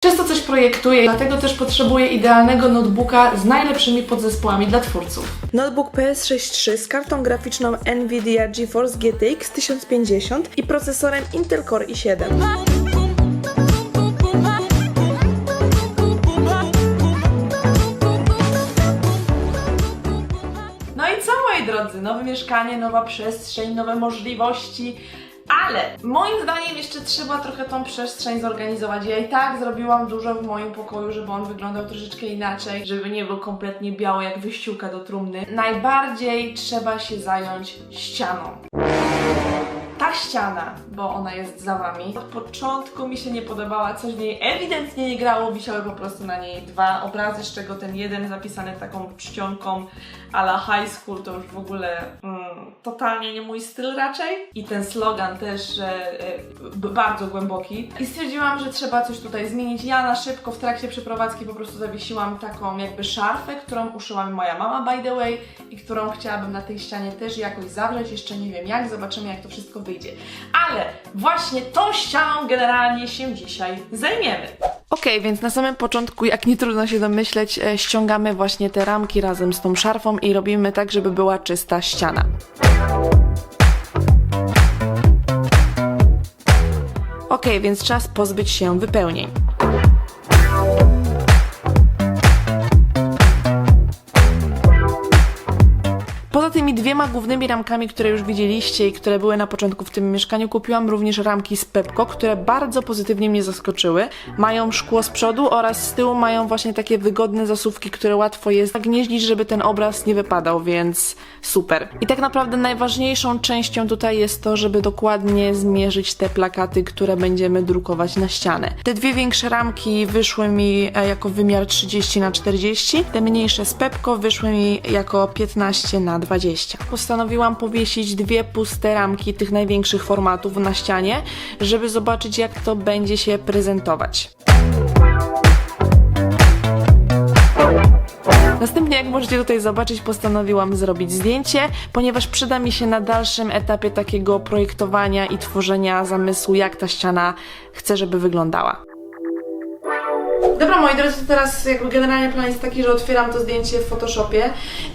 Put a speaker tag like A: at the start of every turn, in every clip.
A: Często coś projektuję, dlatego też potrzebuję idealnego notebooka z najlepszymi podzespołami dla twórców.
B: Notebook PS6 3 z kartą graficzną Nvidia GeForce GTX 1050 i procesorem Intel Core i7.
A: No i co moi drodzy? Nowe mieszkanie, nowa przestrzeń, nowe możliwości. Ale moim zdaniem jeszcze trzeba trochę tą przestrzeń zorganizować. Ja i tak zrobiłam dużo w moim pokoju, żeby on wyglądał troszeczkę inaczej, żeby nie był kompletnie biały jak wyściółka do trumny. Najbardziej trzeba się zająć ścianą. Ta ściana, bo ona jest za wami, od początku mi się nie podobała, coś w niej ewidentnie nie grało, wisiały po prostu na niej dwa obrazy, z czego ten jeden zapisany taką czcionką a la high school to już w ogóle mm, totalnie nie mój styl raczej. I ten slogan też e, e, bardzo głęboki. I stwierdziłam, że trzeba coś tutaj zmienić. Ja na szybko w trakcie przeprowadzki po prostu zawiesiłam taką jakby szarfę, którą uszyła mi moja mama by the way którą chciałabym na tej ścianie też jakoś zawrzeć. Jeszcze nie wiem jak, zobaczymy jak to wszystko wyjdzie. Ale właśnie tą ścianą generalnie się dzisiaj zajmiemy. Okej, więc na samym początku, jak nie trudno się domyśleć, e, ściągamy właśnie te ramki razem z tą szarfą i robimy tak, żeby była czysta ściana. Okej, więc czas pozbyć się wypełnień. Dwiema głównymi ramkami, które już widzieliście i które były na początku w tym mieszkaniu, kupiłam również ramki z Pepco, które bardzo pozytywnie mnie zaskoczyły. Mają szkło z przodu oraz z tyłu mają właśnie takie wygodne zasuwki, które łatwo jest zagnieździć, żeby ten obraz nie wypadał, więc super. I tak naprawdę najważniejszą częścią tutaj jest to, żeby dokładnie zmierzyć te plakaty, które będziemy drukować na ścianę. Te dwie większe ramki wyszły mi e, jako wymiar 30 na 40, te mniejsze z Pepco wyszły mi jako 15 na 20. Postanowiłam powiesić dwie puste ramki tych największych formatów na ścianie, żeby zobaczyć jak to będzie się prezentować. Następnie, jak możecie tutaj zobaczyć, postanowiłam zrobić zdjęcie, ponieważ przyda mi się na dalszym etapie takiego projektowania i tworzenia zamysłu, jak ta ściana chcę, żeby wyglądała. Dobra, moi drodzy, teraz jakby generalnie plan jest taki, że otwieram to zdjęcie w Photoshopie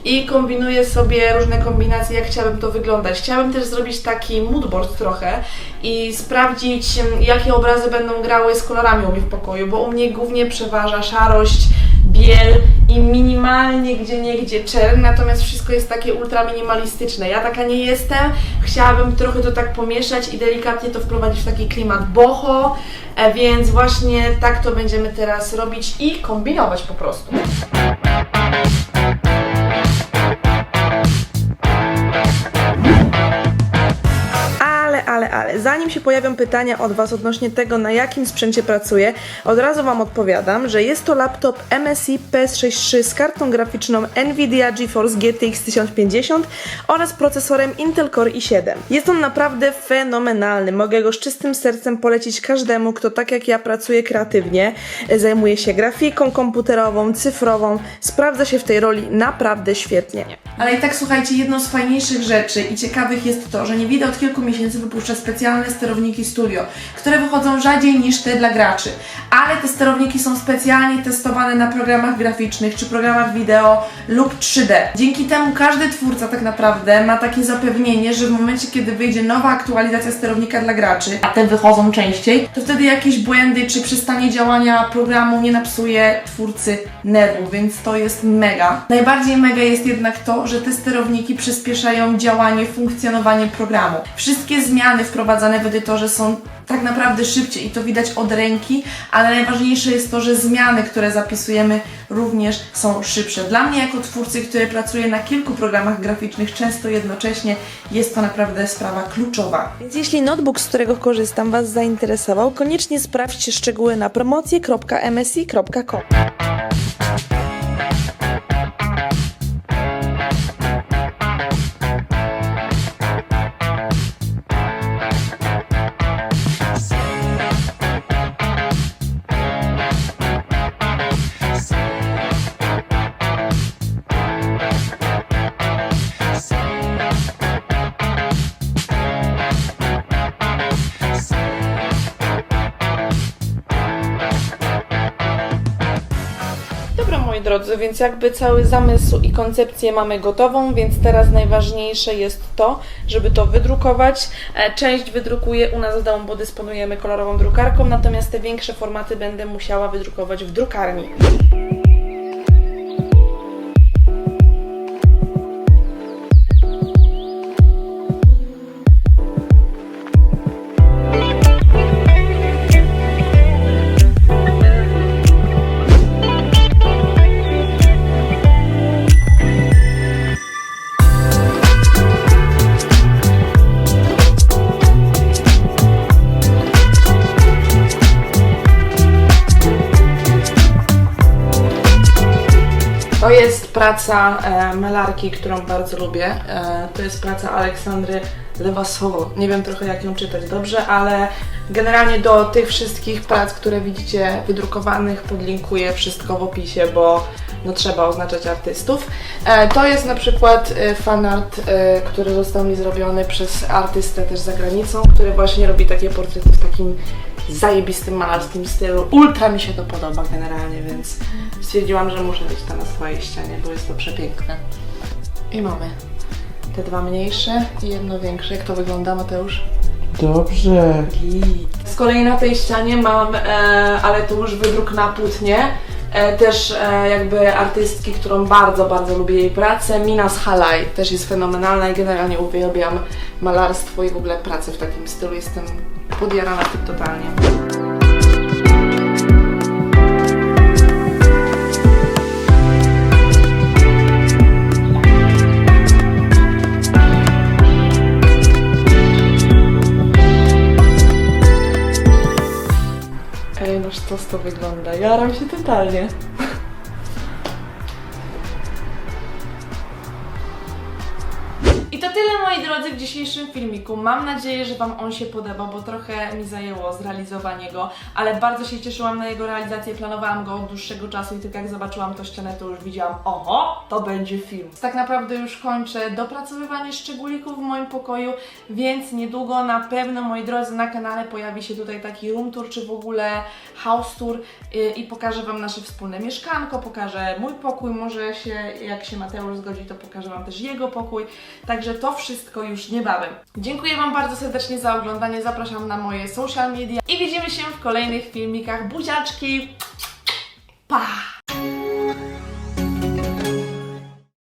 A: i kombinuję sobie różne kombinacje, jak chciałabym to wyglądać. Chciałabym też zrobić taki moodboard trochę i sprawdzić, jakie obrazy będą grały z kolorami u mnie w pokoju, bo u mnie głównie przeważa szarość, biel i minimalnie gdzie niegdzie czerń, natomiast wszystko jest takie ultra minimalistyczne. Ja taka nie jestem, chciałabym trochę to tak pomieszać i delikatnie to wprowadzić w taki klimat boho, e, więc właśnie tak to będziemy teraz robić i kombinować po prostu.
B: Ale, ale, zanim się pojawią pytania od Was odnośnie tego, na jakim sprzęcie pracuję, od razu Wam odpowiadam, że jest to laptop MSI PS63 z kartą graficzną Nvidia GeForce GTX 1050 oraz procesorem Intel Core i7. Jest on naprawdę fenomenalny, mogę go z czystym sercem polecić każdemu, kto tak jak ja pracuje kreatywnie, e, zajmuje się grafiką komputerową, cyfrową, sprawdza się w tej roli naprawdę świetnie.
A: Ale i tak słuchajcie, jedną z fajniejszych rzeczy i ciekawych jest to, że Nvidia od kilku miesięcy wypuszcza specjalne sterowniki Studio, które wychodzą rzadziej niż te dla graczy. Ale te sterowniki są specjalnie testowane na programach graficznych czy programach wideo lub 3D. Dzięki temu każdy twórca tak naprawdę ma takie zapewnienie, że w momencie, kiedy wyjdzie nowa aktualizacja sterownika dla graczy, a te wychodzą częściej, to wtedy jakieś błędy czy przestanie działania programu nie napsuje twórcy nerwów, więc to jest mega. Najbardziej mega jest jednak to, że te sterowniki przyspieszają działanie, funkcjonowanie programu. Wszystkie zmiany wprowadzane w edytorze są tak naprawdę szybciej i to widać od ręki, ale najważniejsze jest to, że zmiany, które zapisujemy również są szybsze. Dla mnie jako twórcy, który pracuje na kilku programach graficznych często jednocześnie, jest to naprawdę sprawa kluczowa.
B: Więc jeśli notebook, z którego korzystam, Was zainteresował, koniecznie sprawdźcie szczegóły na promocje.msi.com. drodzy, więc jakby cały zamysł i koncepcję mamy gotową, więc teraz najważniejsze jest to, żeby to wydrukować. E, Część wydrukuję u nas w domu, bo dysponujemy kolorową drukarką, natomiast te większe formaty będę musiała wydrukować w drukarni. Praca e, malarki, którą bardzo lubię. E, to jest praca Aleksandry Lewasowo. Nie wiem trochę jak ją czytać dobrze, ale generalnie do tych wszystkich prac, które widzicie wydrukowanych, podlinkuję wszystko w opisie, bo no trzeba oznaczać artystów. E, to jest na przykład e, fanart, e, który został mi zrobiony przez artystę też za granicą, który właśnie robi takie portrety w takim zajebistym malarskim stylu. Ultra mi się to podoba generalnie, więc stwierdziłam, że muszę mieć to na swojej ścianie, bo jest to przepiękne. I mamy te dwa mniejsze i jedno większe. Jak to wygląda, Mateusz?
C: Dobrze.
A: Z kolei na tej ścianie mam, e, ale to już wydruk na płótnie, e, też e, jakby artystki, którą bardzo, bardzo lubię jej pracę, Mina Halaj, też jest fenomenalna i generalnie uwielbiam malarstwo i w ogóle pracę w takim stylu, jestem podjarana tym totalnie. Ej, wygląda. Jaram się totalnie. Tyle moi drodzy w dzisiejszym filmiku. Mam nadzieję, że Wam on się podoba, bo trochę mi zajęło zrealizowanie go, ale bardzo się cieszyłam na jego realizację, planowałam go od dłuższego czasu i tylko jak zobaczyłam tą ścianę, to już widziałam, oho, to będzie film. Tak naprawdę już kończę dopracowywanie szczególików w moim pokoju, więc niedługo na pewno, moi drodzy, na kanale pojawi się tutaj taki room tour, czy w ogóle house tour yy, i pokażę Wam nasze wspólne mieszkanko, pokażę mój pokój, może się, jak się Mateusz zgodzi, to pokażę Wam też jego pokój, także to wszystko już niebawem. Dziękuję Wam bardzo serdecznie za oglądanie, zapraszam na moje social media i widzimy się w kolejnych filmikach. Buziaczki! Pa!